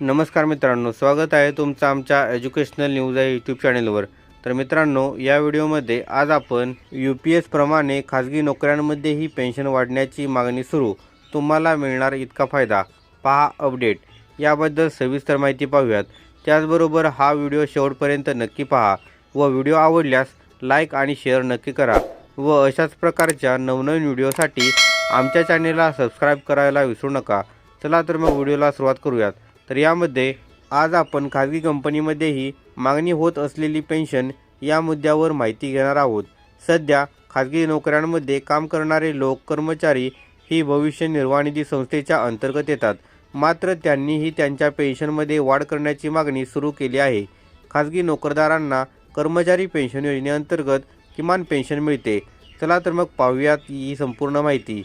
नमस्कार मित्रांनो स्वागत आहे तुमचं आमच्या एज्युकेशनल न्यूज या यूट्यूब चॅनेलवर तर मित्रांनो या व्हिडिओमध्ये आज आपण यू पी एसप्रमाणे खाजगी नोकऱ्यांमध्येही पेन्शन वाढण्याची मागणी सुरू. तुम्हाला मिळणार इतका फायदा. पहा अपडेट याबद्दल सविस्तर माहिती पाहूयात. त्याचबरोबर हा व्हिडिओ शेवटपर्यंत नक्की पहा व व्हिडिओ आवडल्यास लाईक आणि शेअर नक्की करा व अशाच प्रकारच्या नवनवीन व्हिडिओसाठी आमच्या चॅनेलला सबस्क्राईब करायला विसरू नका. चला तर मग व्हिडिओला सुरुवात करूयात. तर यामध्ये आज आपण खाजगी कंपनीमध्येही मागणी होत असलेली पेन्शन या मुद्द्यावर माहिती घेणार आहोत. सध्या खाजगी नोकऱ्यांमध्ये काम करणारे लोक कर्मचारी ही भविष्य निर्वाह निधी संस्थेच्या अंतर्गत येतात. मात्र त्यांनीही त्यांच्या पेन्शनमध्ये वाढ करण्याची मागणी सुरू केली आहे. खाजगी नोकरदारांना कर्मचारी पेन्शन योजनेअंतर्गत किमान पेन्शन मिळते. चला तर मग पाहूयात ही संपूर्ण माहिती.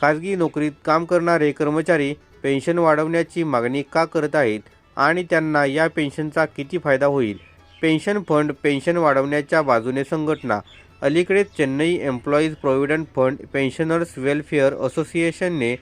खाजगी नोकरीत काम करणारे कर्मचारी पेन्शन वाढवण्याची मागणी का करत आहेत आणि त्यांना या पेन्शनचा किती फायदा होईल? पेन्शन फंड पेन्शन वाढवण्याच्या बाजूने संघटना अलीकडेच Chennai employees provident fund pensioners welfare असोसिएशनने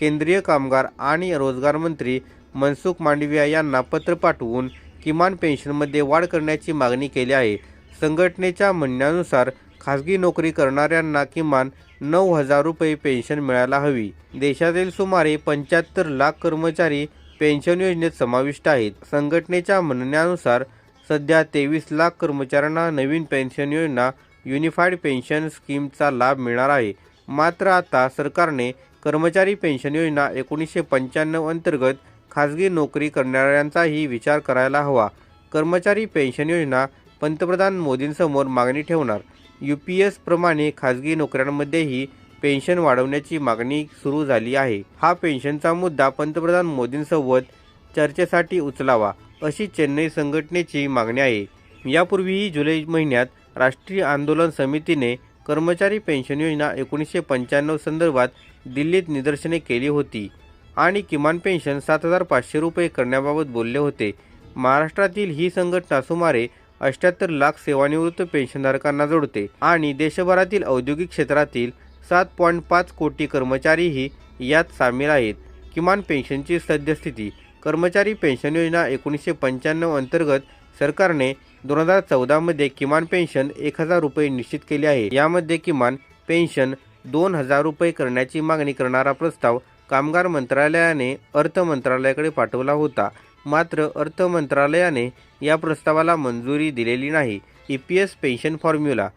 केंद्रीय कामगार आणि रोजगार मंत्री मनसुख मांडविया यांना पत्र पाठवून किमान पेन्शनमध्ये वाढ करण्याची मागणी केली आहे. संघटनेच्या म्हणण्यानुसार खाजगी नोकरी करणाऱ्यांना किमान नऊ हजार रुपये पेन्शन मिळायला हवी. देशातील सुमारे पंच्याहत्तर लाख कर्मचारी पेन्शन योजनेत समाविष्ट आहेत. संघटनेच्या म्हणण्यानुसार सध्या तेवीस लाख कर्मचाऱ्यांना नवीन पेन्शन योजना युनिफाईड पेन्शन स्कीमचा लाभ मिळणार आहे. मात्र आता सरकारने कर्मचारी पेन्शन योजना एकोणीसशे पंच्याण्णव अंतर्गत खाजगी नोकरी करणाऱ्यांचाही विचार करायला हवा. कर्मचारी पेन्शन योजना पंतप्रधान मोदींसमोर मागणी ठेवणार. यू पी एस प्रमाणे खाजगी नोकऱ्यांमध्येही पेन्शन वाढवण्याची मागणी सुरू झाली आहे. हा पेन्शनचा मुद्दा पंतप्रधान मोदींसोबत चर्चेसाठी उचलावा अशी चेन्नई संघटनेची मागणी आहे. यापूर्वीही जुलै महिन्यात राष्ट्रीय आंदोलन समितीने कर्मचारी पेन्शन योजना एकोणीसशे पंच्याण्णव संदर्भात दिल्लीत निदर्शने केली होती आणि किमान पेन्शन सात हजार पाचशे रुपये करण्याबाबत बोलले होते. महाराष्ट्रातील ही संघटना सुमारे अठ्याहत्तर लाख सेवानिवृत्त पेन्शनधारकांना जोडते आणि देशभरातील औद्योगिक क्षेत्रातील सात पॉईंट पाच कोटी कर्मचारीही यात सामील आहेत. किमान पेन्शनची सद्यस्थिती कर्मचारी पेन्शन योजना एकोणीसशे पंच्याण्णव अंतर्गत सरकारने दोन हजार चौदामध्ये किमान पेन्शन एक हजार रुपये निश्चित केले आहे. यामध्ये किमान पेन्शन दोन हजार रुपये करण्याची मागणी करणारा प्रस्ताव कामगार मंत्रालयाने अर्थ मंत्रालयाकडे पाठवला होता. मात्र अर्थ मंत्रालयाने या प्रस्तावाला मंजुरी दिलेली नाही. E P S pension formula.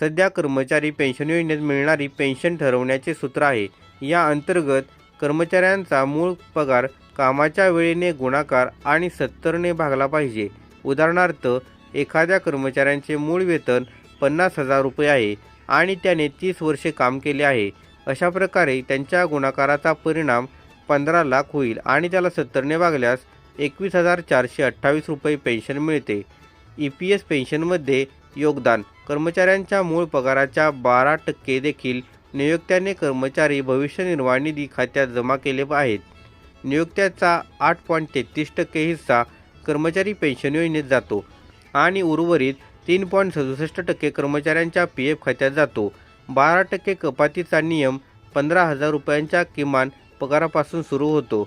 सध्या कर्मचारी पेन्शन योजनेत मिळणारी पेन्शन ठरवण्याचे सूत्र आहे. या अंतर्गत कर्मचाऱ्यांचा मूळ पगार कामाच्या वेळेने गुणाकार आणि सत्तरने भागला पाहिजे. उदाहरणार्थ एखाद्या कर्मचाऱ्यांचे मूळ वेतन पन्नास हजार रुपये आहे आणि त्याने तीस वर्षे काम केले आहे. अशा प्रकारे त्यांच्या गुणाकाराचा परिणाम पंधरा लाख होईल आणि त्याला सत्तरने भागल्यास एकवीस हजार चारशे अठ्ठावीस रुपये पेन्शन मिळते. ई पी एस पेन्शनमध्ये योगदान. कर्मचाऱ्यांच्या मूळ पगाराच्या बारा टक्के देखील नियोक्त्याने कर्मचारी भविष्य निर्वाह निधी खात्यात जमा केले आहेत. नियोक्त्याचा आठ पॉईंट तेहतीस टक्के हिस्सा कर्मचारी पेन्शन योजनेत जातो आणि उर्वरित तीन पॉईंट सदुसष्ट टक्के कर्मचाऱ्यांच्या पी एफ खात्यात जातो. बारा टक्के कपातीचा नियम पंधरा हजार रुपयांच्या किमान पगारापासून सुरू होतो.